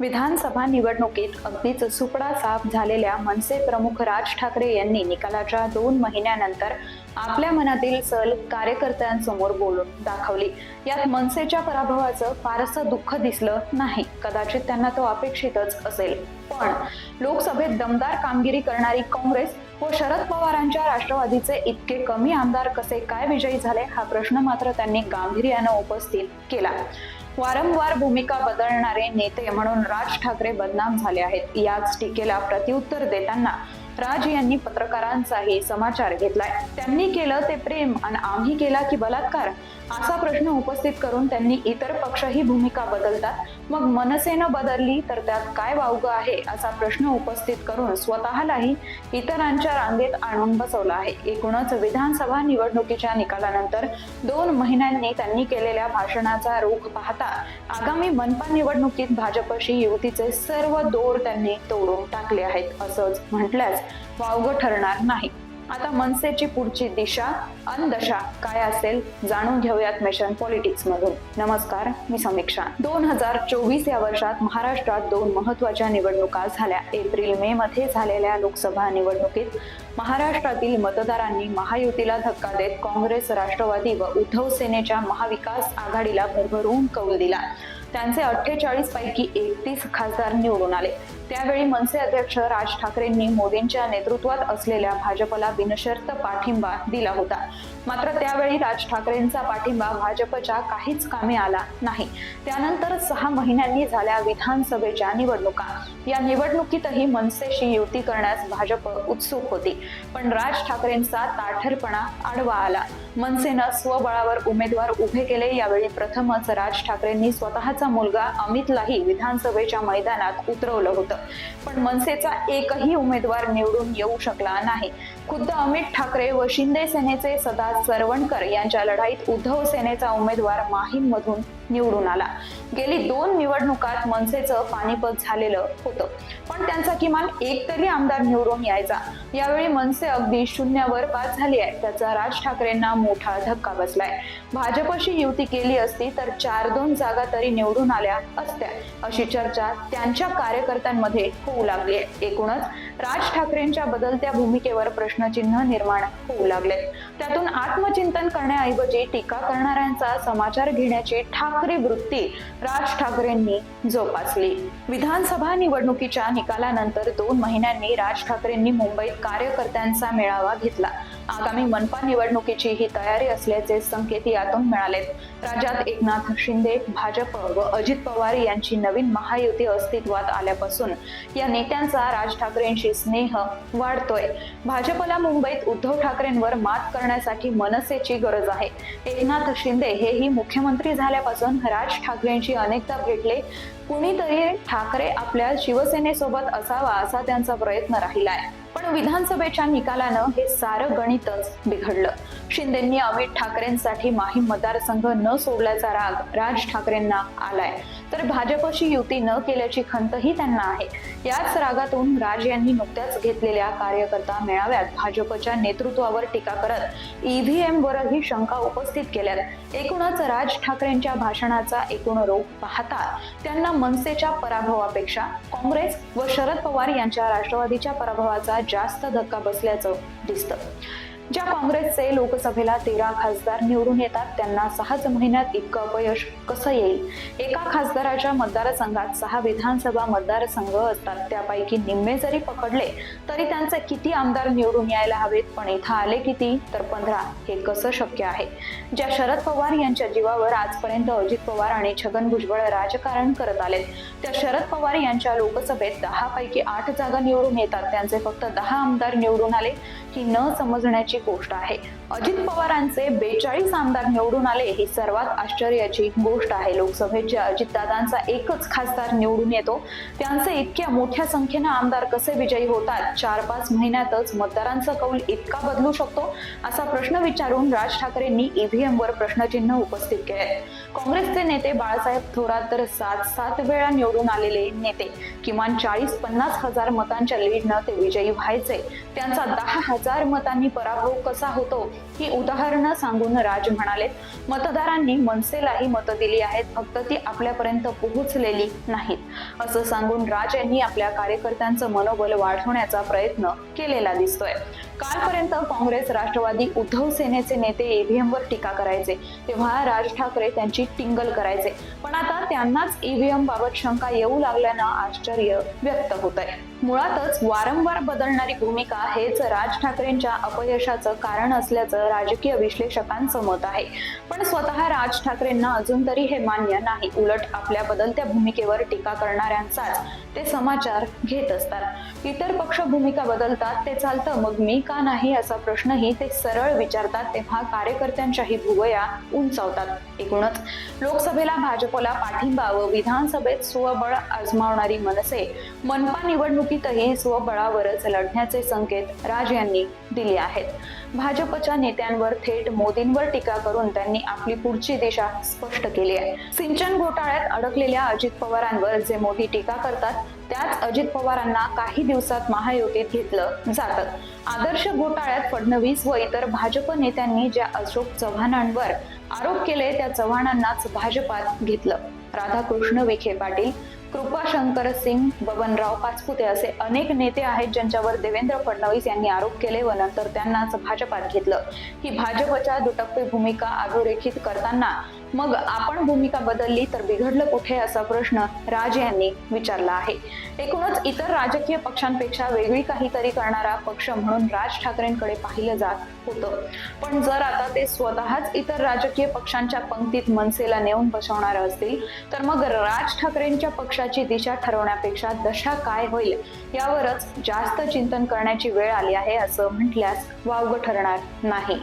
विधानसभा निवडणुकीत अगदीच सुपडा साफ झालेल्या मनसे प्रमुख राज ठाकरे यांनी निकालाच्या दोन महिन्यानंतर आपल्या मनातील सल कार्यकर्त्यांसमोर बोलून दाखवली. यात मनसेच्या पराभवाचं फारसं दुःख दिसलं नाही. कदाचित त्यांना तो अपेक्षितच असेल. पण लोकसभेत दमदार कामगिरी करणारी काँग्रेस व शरद पवारांच्या राष्ट्रवादीचे इतके कमी आमदार कसे काय विजयी झाले हा प्रश्न मात्र त्यांनी गांभीर्यानं उपस्थित केला. वारंवार भूमिका बदलणारे नेते म्हणून राज ठाकरे बदनाम झाले आहेत. याच टीकेला प्रत्युत्तर देताना राज यांनी पत्रकारांचाही समाचार घेतलाय. त्यांनी केलं ते प्रेम आणि आम्ही केला की बलात्कार. असा प्रश्न उपस्थित करून त्यांनी इतर पक्षही भूमिका बदलतात. मग मनसेनं बदलली तर त्यात काय वावगं आहे असा प्रश्न उपस्थित करून स्वतःलाही इतरांच्या रांगेत आणून बसवला आहे. एकूणच विधानसभा निवडणुकीच्या निकालानंतर दोन महिन्यांनी त्यांनी केलेल्या भाषणाचा रोख पाहता आगामी मनपा निवडणुकीत भाजपशी युतीचे सर्व दोर त्यांनी तोडून टाकले आहेत. असंच म्हटल्यास वावगं ठरणार नाही. आता मनसेची पुढची दिशा अनदशा काय असेल जाणून घेऊयात मिशन पॉलिटिक्स मधून. नमस्कार मी समीक्षा. दोन हजार चोवीस या वर्षात महाराष्ट्रात दोन महत्त्वाच्या निवडणुका झाल्या. एप्रिल मे मध्ये झालेल्या लोकसभा निवडणुकीत महाराष्ट्रातील मतदारांनी महायुतीला धक्का देत काँग्रेस राष्ट्रवादी व उद्धव सेनेच्या महाविकास आघाडीला भरभरून कौल दिला. त्यांचे अठ्ठेचाळीस पैकी एकतीस खासदार निवडून आले. त्यावेळी मनसे अध्यक्ष राज ठाकरेंनी मोदींच्या नेतृत्वात असलेल्या भाजपला बिनशर्त पाठिंबा दिला होता. मात्र त्यावेळी राज ठाकरेंचा पाठिंबा भाजपच्या काहीच कामी आला नाही. त्यानंतर सहा महिन्यांनी झाल्या विधानसभेच्या निवडणुका. या निवडणुकीतही मनसेशी युती करण्यास भाजप उत्सुक होती. पण राज ठाकरेंचा ताठरपणा आडवा आला. मनसेनं स्वबळावर उमेदवार उभे केले यावेळी प्रथमच राज ठाकरेंनी स्वतःचा मुलगा अमितलाही विधानसभेच्या मैदानात उतरवलं होतं. पण मनसेचा एकही उमेदवार निवडून येऊ शकला नाही. खुद्द अमित ठाकरे व शिंदे सेनेचे सदा सरवणकर यांच्या लढाईत उद्धव सेनेचा उमेदवार माहीममधून निवडून आला. गेली दोन निवडणुकात मनसेचं पाणीपत झालेलं होतं. पण त्यांचा किमान एक तरी आमदार निवडून यायचा. यावेळी मनसे अगदी शून्यावर पास झाली आहे. त्याचा राज ठाकरेंना मोठा धक्का बसलाय. भाजपशी युती केली असती तर चार दोन जागा तरी निवडून आल्या असत्या. अशी चर्चा त्यांच्या कार्यकर्त्यांमध्ये होऊ लागली आहे. एकूणच राज ठाकरेंच्या बदलत्या भूमिकेवर प्रश्न प्रश्नचिन्ह निर्माण होऊ लागले. त्यातून आत्मचिंतन करण्याऐवजी टीका करणाऱ्यांचा समाचार घेण्याची ठाकरे वृत्ती राज ठाकरेंनी जोपासली. विधानसभा निवडणुकीच्या निकालानंतर दोन महिन्यांनी राज ठाकरेंनी मुंबईत कार्यकर्त्यांचा मेळावा घेतला. आगामी मनपा निवडणुकीची ही तयारी असल्याचे संकेत यातून मिळालेत. राज्यात एकनाथ शिंदे भाजप व अजित पवार यांची नवीन महायुती अस्तित्वात आल्यापासून या नेत्यांचा राज ठाकरेंशी स्नेह वाढतोय. भाजपला मुंबईत उद्धव ठाकरेंवर मात करण्यासाठी मनसेची गरज आहे. एकनाथ शिंदे हेही मुख्यमंत्री झाल्यापासून राज ठाकरेंशी अनेकदा भेटले. कुणीतरी ठाकरे आपल्या शिवसेनेसोबत असावा असा त्यांचा प्रयत्न राहिला आहे पण विधानसभेच्या निकालानं हे सारं गणितच बिघडलं. शिंदेंनी अमित ठाकरेंसाठी माहीम मतदारसंघ न सोडल्याचा राग राज ठाकरेंना आलाय. तर भाजपशी युती न केल्याची खंतही त्यांना आहे. याच रागातून राज यांनी नुकत्याच घेतलेल्या कार्यकर्ता मेळाव्यात भाजपच्या नेतृत्वावर टीका करत ईव्हीएम वरही शंका उपस्थित केल्यात. एकूणच राज ठाकरेंच्या भाषणाचा एकूण रोग पाहता त्यांना मनसेच्या पराभवापेक्षा काँग्रेस व शरद पवार यांच्या राष्ट्रवादीच्या पराभवाचा जास्त धक्का बसल्याचं दिसतं. ज्या काँग्रेसचे लोकसभेला तेरा खासदार निवडून येतात त्यांना सहाच महिन्यात इतकं अपयश कसं येईल? एका खासदाराच्या मतदारसंघात सहा विधानसभा मतदारसंघ असतात. त्यापैकी निम्मे जरी पकडले तरी त्यांचे किती आमदार निवडून यायला हवेत? पण इथं आले किती? तर पंधरा. हे कसं शक्य आहे? ज्या शरद पवार यांच्या जीवावर आजपर्यंत अजित पवार आणि छगन भुजबळ राजकारण करत आलेत त्या शरद पवार यांच्या लोकसभेत दहा पैकी आठ जागा निवडून येतात. त्यांचे फक्त दहा आमदार निवडून आले. ही न समजण्याची गोष्ट आहे. अजित पवारांचे बेचाळीस आमदार निवडून आले ही सर्वात आश्चर्याची गोष्ट आहे. लोकसभेत जे अजितदादांचा एकच खासदार निवडून येतो. त्यांचे इतक्या मोठ्या संख्येनं आमदार कसे विजयी होतात? चार पाच महिन्यातच मतदारांचा कौल इतका बदलू शकतो? असा प्रश्न विचारून राज ठाकरेंनी ईव्हीएम वर प्रश्नचिन्ह उपस्थित केले. काँग्रेसचे नेते बाळासाहेब थोरात तर सात सात वेळा निवडून आलेले नेते. किमान चाळीस पन्नास हजार मतांच्या लीडनं ते विजयी व्हायचे. त्यांचा दहा हजार मतांनी पराभव कसा होतो? ही उदाहरणं सांगून राज म्हणालेत मतदारांनी मनसेलाही मतं दिली आहेत फक्त ती आपल्यापर्यंत पोहोचलेली नाहीत. असं सांगून राज यांनी आपल्या कार्यकर्त्यांचं मनोबल वाढवण्याचा प्रयत्न केलेला दिसतोय. कालपर्यंत काँग्रेस राष्ट्रवादी उद्धव सेनेचे नेते ईव्हीएम वर टीका करायचे. तेव्हा राज ठाकरे त्यांची टिंगल करायचे. पण आता त्यांनाच ईव्हीएम बाबत शंका येऊ लागल्यानं आश्चर्य व्यक्त होत आहे मुळातच वारंवार बदलणारी भूमिका हेच राज ठाकरेंच्या अपयशाचं कारण असल्याचं राजकीय विश्लेषकांचं मत आहे. पण स्वतः राज ठाकरेंना अजून तरी हे मान्य नाही. उलट आपल्या बदलत्या भूमिकेवर टीका करणाऱ्यांचाच ते समाचार घेत असतात. इतर पक्ष भूमिका बदलतात ते चालतं मग मी का नाही असा प्रश्नही ते सरळ विचारतात तेव्हा कार्यकर्त्यांच्याही भुवया उंचावतात एकूणच. लोकसभेला भाजपला पाठिंबा व विधानसभेत स्वबळ आजमावणारी मनसे मनपा निवडणुकीतही स्वबळावरच लढण्याचे संकेत राज यांनी दिले आहेत. भाजपच्या नेत्यांवर थेट मोदींवर टीका करून त्यांनी आपली पुढची दिशा स्पष्ट केली आहे. सिंचन घोटाळ्यात अडकलेल्या अजित पवारांवर जे मोदी टीका करतात त्याच अजित पवारांना काही दिवसात महायुतीत घेतलं जातं. आदर्श घोटाळ्यात फडणवीस व इतर भाजप नेत्यांनी ज्या अशोक चव्हाणांवर आरोप केले त्या चव्हाणांनाच भाजपात घेतलं. राधाकृष्ण विखे पाटील कृपाशंकर सिंग बबनराव पाचपुते असे अनेक नेते आहेत ज्यांच्यावर देवेंद्र फडणवीस यांनी आरोप केले व नंतर त्यांनाच भाजपात घेतलं. ही भाजपच्या दुटप्पी भूमिका अधोरेखित करताना मग आपण भूमिका बदलली तर बिघडलं कुठे असा प्रश्न राज यांनी विचारला आहे. एकूणच इतर राजकीय पक्षांपेक्षा वेगळी काहीतरी करणारा पक्ष म्हणून राज ठाकरेंकडे पाहिलं जात होतं. पण जर आता ते स्वतःच इतर राजकीय पक्षांच्या पंक्तीत मनसेला नेऊन बसवणार असतील तर मग राज ठाकरेंच्या पक्षाची दिशा ठरवण्यापेक्षा दशा काय होईल यावरच जास्त चिंतन करण्याची वेळ आली आहे असं म्हटल्यास वावगं ठरणार नाही.